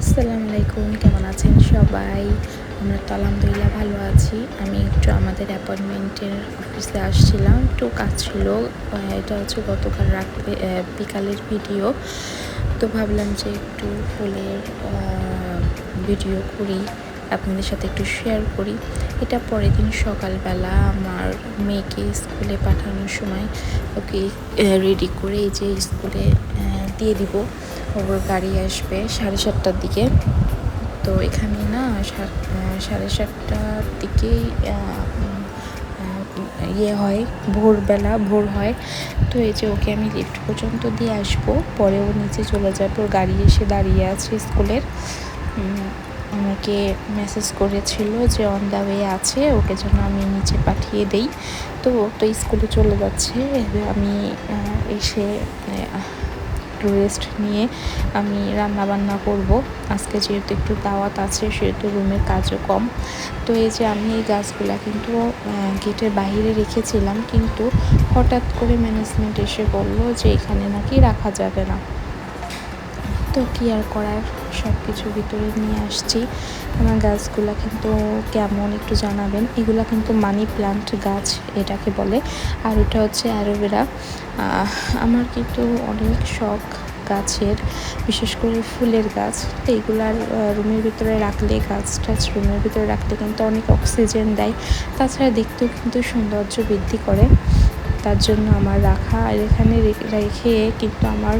আসসালামু আলাইকুম কেমন আছেন সবাই? আমরা তো আলহামদুলিল্লাহ ভালো আছি। আমি একটু আমাদের অ্যাপয়েন্টমেন্টের অফিসে আসছিলাম। একটু কাজ ছিল। এটা হচ্ছে গতকাল রাত আহ, বিকালের ভিডিও। তো ভাবলাম যে একটু ফুলের ভিডিও করি আপনাদের সাথে একটু শেয়ার করি। এটা পরের দিন সকালবেলা আমার মেয়েকে স্কুলে পাঠানোর সময় ওকে রেডি করে এই যে স্কুলে দিয়ে দিব। ওর গাড়ি আসবে সাড়ে সাতটার দিকে। তো এখানে না সাড়ে সাতটার দিকেই ইয়ে হয়, ভোরবেলা ভোর হয়। তো এই যে ওকে আমি লিফট পর্যন্ত দিয়ে আসব, পরে ও নিচে চলে যাবে। ওর গাড়ি এসে দাঁড়িয়ে আছে স্কুলের। আমাকে মেসেজ করেছিল যে অন দ্য ওয়ে আছে, ওকে যেন আমি নিচে পাঠিয়ে দেই। তো ও তো স্কুলে চলে যাচ্ছে। আমি এসে একটু রেস্ট নিয়ে আমি রান্না বান্না করব। আজকে যেহেতু একটু দাওয়াত আছে, সেহেতু রুমের কাজও কম। তো এই যে আমি এই গাছগুলো কিন্তু গেটের বাইরে রেখেছিলাম, কিন্তু হঠাৎ করে ম্যানেজমেন্ট এসে বলল যে এখানে নাকি রাখা যাবে না। তো কি আর করার? সব কিছু ভিতরে নিয়ে আসছি। আমার গাছগুলো কিন্তু কেমন একটু জানাবেন। এগুলো কিন্তু মানি প্লান্ট গাছ এটাকে বলে। আর এটা হচ্ছে অ্যালোভেরা। আহ, আমার কিন্তু অনেক শখ গাছের বিশেষ করে ফুলের গাছ। তো এগুলার রুমের ভিতরে রাখলে গাছ টাছ রুমের ভিতরে রাখলে কিন্তু অনেক অক্সিজেন দেয়। তাছাড়া দেখতেও কিন্তু সৌন্দর্য বৃদ্ধি করে। তার জন্য আমার রাখা আর এখানে রেখে কিন্তু আমার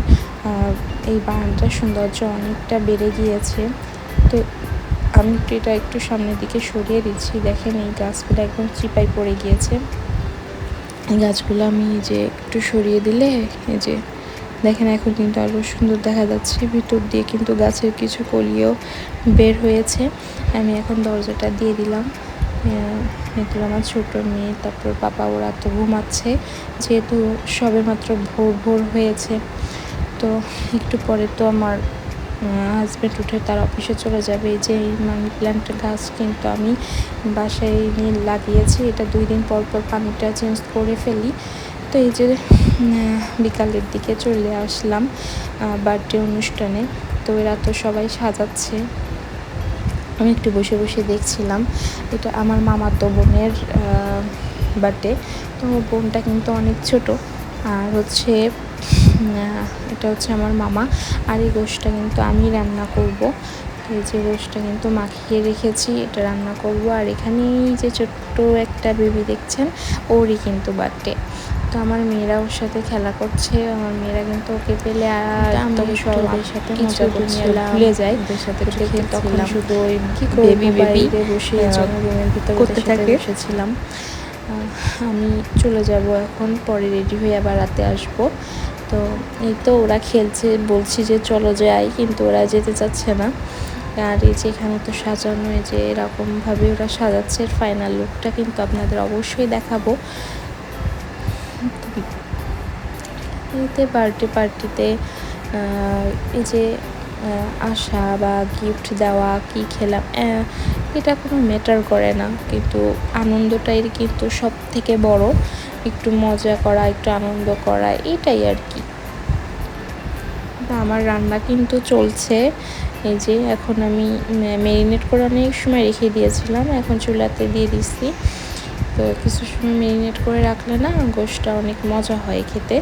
এই বাগানটার সৌন্দর্য অনেকটা বেড়ে গিয়েছে। তো আমি এটা একটু সামনের দিকে সরিয়ে দিচ্ছি। দেখেন এই গাছগুলো একদম চিপাই পড়ে গিয়েছে। এই গাছগুলো আমি যে একটু সরিয়ে দিলে, এই যে দেখেন এখন কিন্তু আরও সুন্দর দেখা যাচ্ছে। ভিতর দিয়ে কিন্তু গাছের কিছু কলিও বের হয়েছে। আমি এখন দরজাটা দিয়ে দিলাম। এগুলো আমার ছোটো মেয়ে, তারপর পাপা ওরা তো ঘুমাচ্ছে। যেহেতু সবে মাত্র ভোর ভোর হয়েছে। তো একটু পরে তো আমার হাজব্যান্ড উঠে তার অফিসে চলে যাবে। যে এই মানি প্ল্যান্ট গাছ কিন্তু আমি বাসায় নিয়ে লাগিয়েছি। এটা দুই দিন পর পর পানিটা চেঞ্জ করে ফেলি। তো এই যে বিকালের দিকে চলে আসলাম বার্থডে অনুষ্ঠানে। তো এরা তো সবাই সাজাচ্ছে। আমি একটু বসে বসে দেখছিলাম। এটা আমার মামার তো বোনের বার্থডে তো বোনটা কিন্তু অনেক ছোট। আর হচ্ছে এটা হচ্ছে আমার মামা। আর এই গোশটা কিন্তু আমি রান্না করব। এই যে গোশটা কিন্তু মাখিয়ে রেখেছি এটা রান্না করব। আর এখানে এই যে ছোট্ট একটা বেবি দেখছেন ওরই কিন্তু বার্থডে তো আমার মেয়েরা ওর সাথে খেলা করছে। আমার মেয়েরা কিন্তু ওকে পেলে সবার সাথে মজা ভুলে যায় ওদের সাথে তখন শুধু ওই কি বেবি বসে রুমের ভিতরে করতে থাকে থাকে। বসেছিলাম। আমি চলে যাব এখন পরে রেডি হয়ে আবার রাতে আসব। তো এই তো ওরা খেলছে, বলছি যে চলো যাই, কিন্তু ওরা যেতে চাচ্ছে না। আর এই যে এখানে তো সাজানো, এই যে এরকমভাবে ওরা সাজাচ্ছে ফাইনাল লুকটা কিন্তু আপনাদের অবশ্যই দেখাবো। এতে বার্থডে পার্টিতে এই যে আসা বা গিফট দেওয়া, কি খেলাম এটা কোনো ম্যাটার করে না। কিন্তু আনন্দটাই কিন্তু সব থেকে বড়। একটু মজা করা, একটু আনন্দ করা, এটাই আর কি। আমার রান্না কিন্তু চলছে। এই যে এখন আমি ম্যারিনেট করে অনেক সময় রেখে দিয়েছিলাম। এখন চুলাতে দিয়ে দিচ্ছি তো কিছু সময় ম্যারিনেট করে রাখলে না গোশটা অনেক মজা হয় খেতে।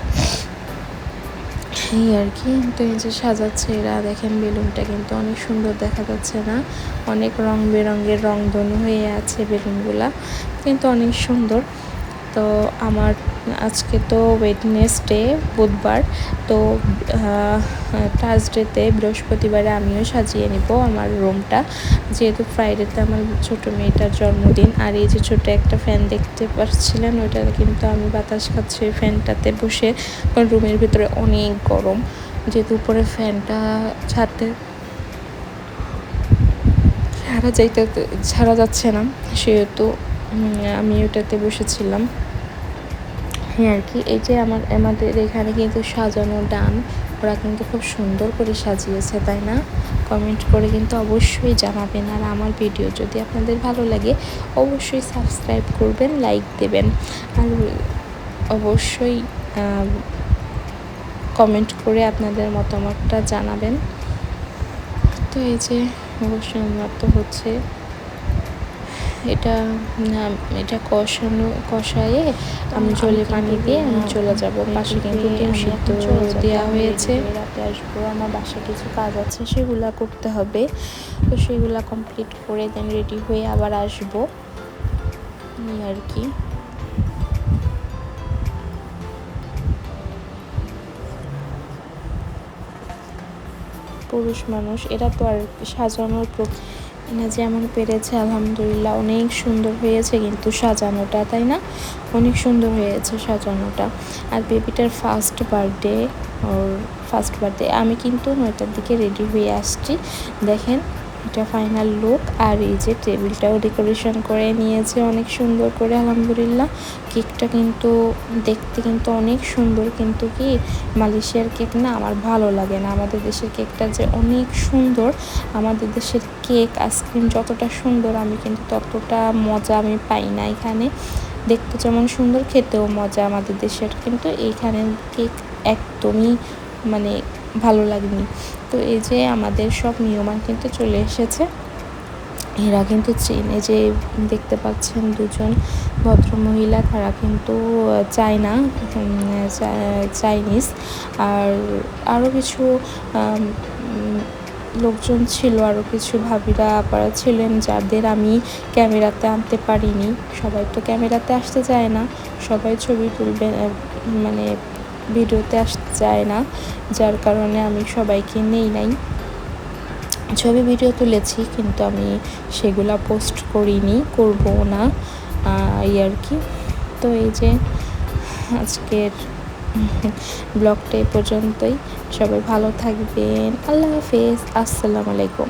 এই আর কি। তো এই যে সাজাচ্ছে এরা, দেখেন বেলুনটা কিন্তু অনেক সুন্দর দেখা যাচ্ছে না। অনেক রং বেরঙের রংধনু হয়ে আছে বেলুনগুলা, কিন্তু অনেক সুন্দর। তো আমার আজকে তো ওয়েডনেসডে বুধবার। তো থার্সডেতে বৃহস্পতিবারে আমিও সাজিয়ে নিব আমার রুমটা যেহেতু ফ্রাইডেতে আমার ছোটো মেয়েটার জন্মদিন, আর এই যে ছোটো একটা ফ্যান দেখতে পাচ্ছিলেন ওইটা কিন্তু আমি বাতাস খাচ্ছি ফ্যানটাতে বসে। রুমের ভিতরে অনেক গরম, যেহেতু উপরে ফ্যানটা ছাড়তে ছাড়া যাইতে, ছাড়া যাচ্ছে না, সেহেতু আমি ওটাতে বসেছিলাম। হ্যাঁ আর কি, এই যে আমার, আমাদের এখানে কিন্তু সাজানো ডান, ওরা কিন্তু খুব সুন্দর করে সাজিয়েছে, তাই না? কমেন্ট করে কিন্তু অবশ্যই জানাবেন, আর আমার ভিডিও যদি আপনাদের ভালো লাগে, অবশ্যই সাবস্ক্রাইব করবেন লাইক দেবেন, আর অবশ্যই কমেন্ট করে আপনাদের মতামতটা জানাবেন। তো এই যে গোসল তো হচ্ছে এটা এটা কষানো কষায়ে আমি জলে পানি দিয়ে আমি চলে যাব। পাশে কিন্তু ডিম সিদ্ধ দেওয়া হয়েছে। রাতে আসব আমার বাসায় কিছু কাজ আছে সেগুলো করতে হবে। তো সেগুলা কমপ্লিট করে দেন রেডি হয়ে আবার আসব। আর কি। পুরুষ মানুষ এরা তো আর সাজানোর এরা যেমন পেরেছে, আলহামদুলিল্লাহ, অনেক সুন্দর হয়েছে কিন্তু সাজানোটা, তাই না? অনেক সুন্দর হয়েছে সাজানোটা। আর বেবিটার ফার্স্ট বার্থডে ওর ফার্স্ট বার্থডে আমি কিন্তু নয়টার দিকে রেডি হয়ে আসছি। দেখেন এটা ফাইনাল লুক আর এই যে টেবিলটাও ডেকোরেশন করে নিয়েছে, অনেক সুন্দর করে, আলহামদুলিল্লাহ। কেকটা কিন্তু দেখতে কিন্তু অনেক সুন্দর, কিন্তু কি মালয়েশিয়ার কেক না আমার ভালো লাগে না। আমাদের দেশের কেকটা যে অনেক সুন্দর, আমাদের দেশের কেক আইসক্রিম যতটা সুন্দর, আমি কিন্তু ততটা মজা আমি পাই না এখানে। দেখতে যেমন সুন্দর, খেতেও মজা আমাদের দেশের। কিন্তু এইখানে কেক একদমই মানে ভালো লাগেনি। তো এই যে আমাদের সব নিয়মান কিন্তু চলে এসেছে। এরা কিন্তু চীনে যে দেখতে পাচ্ছেন দুজন ভদ্রমহিলা, তারা কিন্তু চায়না চাইনিজ। আর আরও কিছু লোকজন ছিল আরও কিছু ভাবিরা, আপারা ছিলেন যাদের আমি ক্যামেরাতে আনতে পারিনি। সবাই তো ক্যামেরাতে আসতে চায় না। সবাই ছবি তুলবে মানে ভিডিওতে আসতে চায় না, যার কারণে আমি সবাইকে নেই নাই। ছবি, ভিডিও তুলেছি, কিন্তু আমি সেগুলা পোস্ট করিনি, করব না এই আর কি। তো এই যে আজকের ব্লগটা এই পর্যন্তই। সবাই ভালো থাকবেন। আল্লাহ হাফেজ। আসসালামু আলাইকুম।